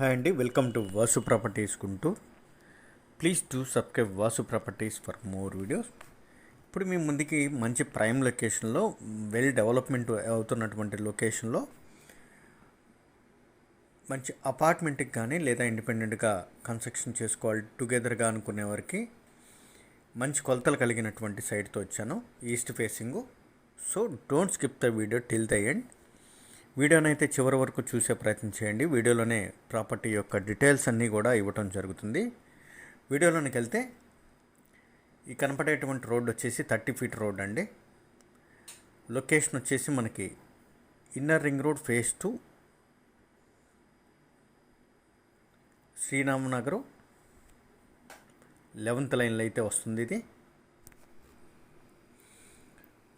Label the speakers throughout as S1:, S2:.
S1: Hi అండి welcome to Vasu properties Guntur please do subscribe Vasu properties for more videos. ఇప్పుడు మీ ముందుకి మంచి ప్రైమ్ లొకేషన్లో వెల్ డెవలప్మెంట్ అవుతున్నటువంటి లొకేషన్లో మంచి అపార్ట్మెంట్కి కానీ లేదా ఇండిపెండెంట్గా కన్స్ట్రక్షన్ చేసుకోవాలి టుగెదర్గా అనుకునే వారికి మంచి కొలతలు కలిగినటువంటి సైట్తో వచ్చాను east facing. So don't skip the video till the end. వీడియోనైతే చివరి వరకు చూసే ప్రయత్నం చేయండి. వీడియోలోనే ప్రాపర్టీ యొక్క డీటెయిల్స్ అన్నీ కూడా ఇవ్వటం జరుగుతుంది. వీడియోలోనికి వెళ్తే ఈ కనపడేటువంటి రోడ్డు వచ్చేసి థర్టీ ఫీట్ రోడ్ అండి. లొకేషన్ వచ్చేసి మనకి inner ring road phase two Sriramnagar eleventh లైన్లో అయితే వస్తుంది ఇది.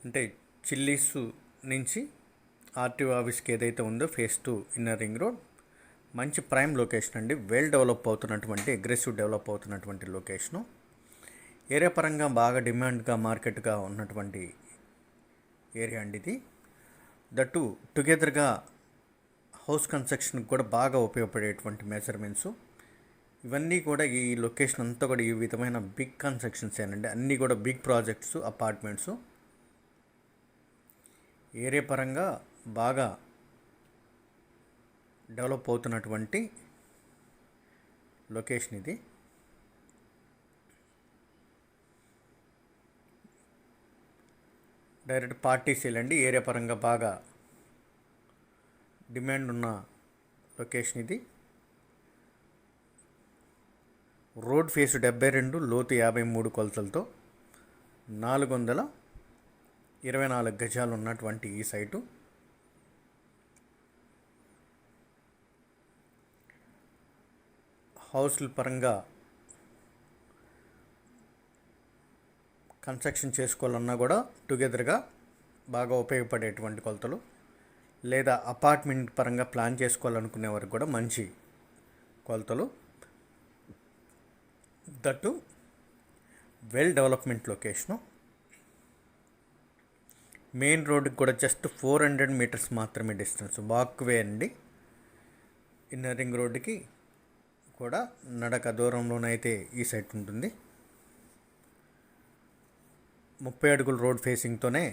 S1: అంటే చిల్లీస్ నుంచి ఆర్టీఓ ఆఫీస్కి ఏదైతే ఉందో phase two inner ring road మంచి ప్రైమ్ లొకేషన్ అండి. వెల్ డెవలప్ అవుతున్నటువంటి అగ్రెసివ్ డెవలప్ అవుతున్నటువంటి లొకేషను. ఏరియా పరంగా బాగా డిమాండ్గా మార్కెట్గా ఉన్నటువంటి ఏరియా అండి ఇది. దట్టు టుగెదర్గా హౌస్ కన్స్ట్రక్షన్కి కూడా బాగా ఉపయోగపడేటువంటి మెజర్మెంట్స్. ఇవన్నీ కూడా ఈ లొకేషన్ అంతా కూడా ఈ విధమైన బిగ్ కన్స్ట్రక్షన్స్ ఏనండి అన్నీ కూడా బిగ్ ప్రాజెక్ట్స్ అపార్ట్మెంట్స్. ఏరియా పరంగా బాగా డెవలప్ అవుతున్నటువంటి లొకేషన్ ఇది. డైరెక్ట్ పార్టీ వెళ్ళండి ఏరియా పరంగా బాగా డిమాండ్ ఉన్న లొకేషన్ ఇది. రోడ్ ఫేస్ డెబ్బై రెండు లోతు యాభై మూడు కొలతలతో నాలుగు వందల ఇరవై నాలుగు గజాలు ఉన్నటువంటి ఈ సైటు. హౌస్ల పరంగా కన్స్ట్రక్షన్ చేసుకోవాలన్నా కూడా టుగెదర్గా బాగా ఉపయోగపడేటువంటి కొలతలు లేదా అపార్ట్మెంట్ పరంగా ప్లాన్ చేసుకోవాలనుకునే వారికి కూడా మంచి కొలతలు. That well development location. Main రోడ్కి కూడా జస్ట్ ఫోర్ హండ్రెడ్ మీటర్స్ మాత్రమే డిస్టెన్స్. వాక్వే అండి. ఇన్నర్ రింగ్ రోడ్డుకి కూడా నడక దూరంలోనైతే ఈ సైట్ ఉంటుంది. ముప్పై అడుగుల రోడ్ ఫేసింగ్తోనే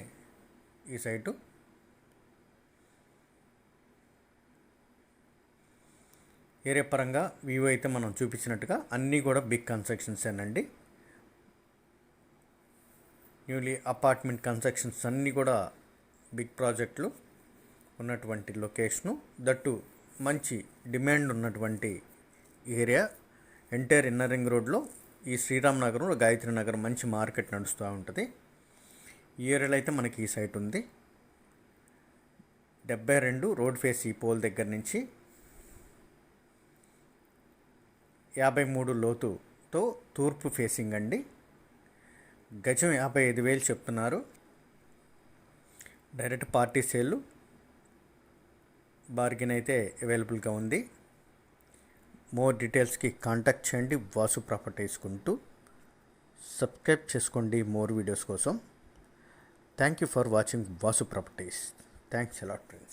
S1: ఈ సైటు. ఏరియా పరంగా వ్యూ అయితే మనం చూపించినట్టుగా అన్నీ కూడా బిగ్ కన్స్ట్రక్షన్స్ అండి. న్యూలీ అపార్ట్మెంట్ కన్స్ట్రక్షన్స్ అన్నీ కూడా బిగ్ ప్రాజెక్టులు ఉన్నటువంటి లొకేషను దట్టు మంచి డిమాండ్ ఉన్నటువంటి ఏరియా ఎంటైర్ ఇన్నర్ రింగ్ రోడ్లో ఈ శ్రీరామ్ నగరంలో గాయత్రి నగర్ మంచి మార్కెట్ నడుస్తూ ఉంటుంది. ఈ ఏరియాలో అయితే మనకి ఈ సైట్ ఉంది. డెబ్బై రెండు రోడ్ ఫేస్ ఈ పోల్ దగ్గర నుంచి యాభై మూడు లోతుతో తూర్పు ఫేసింగ్ అండి. గజం యాభై ఐదు వేలు చెప్తున్నారు. Direct party sale. బార్గెన్ అయితే అవైలబుల్గా ఉంది. మోర్ డీటెయిల్స్కి కాంటాక్ట్ చేయండి. వాసు ప్రాపర్టీస్ కుంటూ సబ్స్క్రైబ్ చేసుకోండి మోర్ వీడియోస్ కోసం. Thank you for watching Vasu properties. Thanks a lot friends.